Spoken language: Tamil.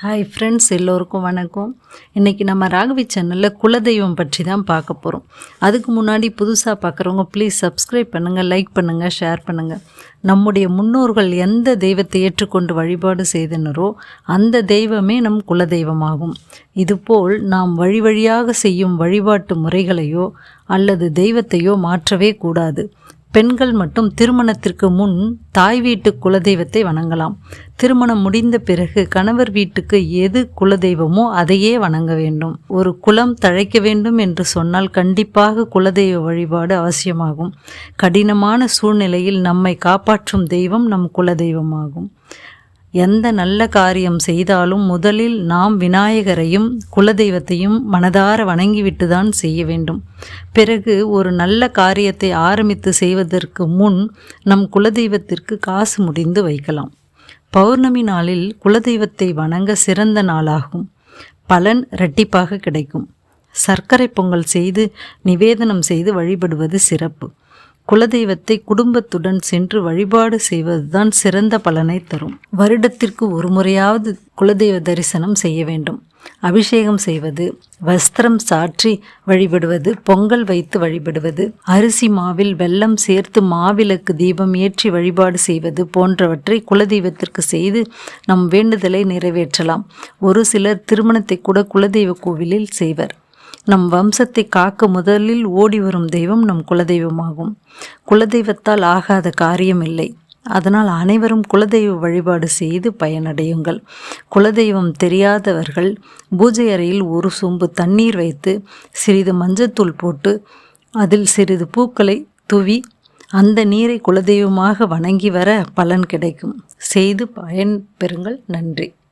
ஹாய் ஃப்ரெண்ட்ஸ் எல்லோருக்கும் வணக்கம். இன்றைக்கி நம்ம ராகவி சேனலில் குலதெய்வம் பற்றி தான் பார்க்க போகிறோம் அதுக்கு முன்னாடி புதுசாக பார்க்குறவங்க ப்ளீஸ் சப்ஸ்கிரைப் பண்ணுங்கள் லைக் பண்ணுங்கள் ஷேர் பண்ணுங்கள் நம்முடைய முன்னோர்கள் எந்த தெய்வத்தை ஏற்றுக்கொண்டு வழிபாடு செய்தனரோ அந்த தெய்வமே நம் குலதெய்வமாகும். இதுபோல் நாம் வழி வழியாக செய்யும் வழிபாட்டு முறைகளையோ அல்லது தெய்வத்தையோ மாற்றவே கூடாது. பெண்கள் மட்டும் திருமணத்திற்கு முன் தாய் வீட்டு குலதெய்வத்தை வணங்கலாம். திருமணம் முடிந்த பிறகு கணவர் வீட்டுக்கு எது குலதெய்வமோ அதையே வணங்க வேண்டும். ஒரு குலம் தழைக்க வேண்டும் என்று சொன்னால் கண்டிப்பாக குலதெய்வ வழிபாடு அவசியமாகும். கடினமான சூழ்நிலையில் நம்மை காப்பாற்றும் தெய்வம் நம் குலதெய்வமாகும். எந்த நல்ல காரியம் செய்தாலும் முதலில் நாம் விநாயகரையும் குலதெய்வத்தையும் மனதார வணங்கிவிட்டு தான் செய்ய வேண்டும். பிறகு ஒரு நல்ல காரியத்தை ஆரம்பித்து செய்வதற்கு முன் நம் குலதெய்வத்திற்கு காசு முடிந்து வைக்கலாம். பௌர்ணமி நாளில் குலதெய்வத்தை வணங்க சிறந்த நாளாகும். பலன் இரட்டிப்பாக கிடைக்கும். சர்க்கரை பொங்கல் செய்து நிவேதனம் செய்து வழிபடுவது சிறப்பு. குலதெய்வத்தை குடும்பத்துடன் சென்று வழிபாடு செய்வதுதான் சிறந்த பலனை தரும். வருடத்திற்கு ஒரு முறையாவது குலதெய்வ தரிசனம் செய்ய வேண்டும். அபிஷேகம் செய்வது வஸ்திரம் சாற்றி வழிபடுவது பொங்கல் வைத்து வழிபடுவது அரிசி மாவில் வெல்லம் சேர்த்து மாவிளக்கு தீபம் ஏற்றி வழிபாடு செய்வது போன்றவற்றை குலதெய்வத்திற்கு செய்து நம் வேண்டுதலை நிறைவேற்றலாம். ஒரு சிலர் திருமணத்தை கூட குலதெய்வ கோவிலில் செய்வர். நம் வம்சத்தை காக்க முதலில் ஓடி வரும் தெய்வம் நம் குலதெய்வமாகும். குலதெய்வத்தால் ஆகாத காரியம் இல்லை அதனால் அனைவரும் குலதெய்வ வழிபாடு செய்து பயனடையுங்கள். குலதெய்வம் தெரியாதவர்கள் பூஜை அறையில் ஒரு சொம்பு தண்ணீர் வைத்து சிறிது மஞ்சத்தூள் போட்டு அதில் சிறிது பூக்களை துவி அந்த நீரை குலதெய்வமாக வணங்கி வர பலன் கிடைக்கும். செய்து பயன் பெறுங்கள். நன்றி.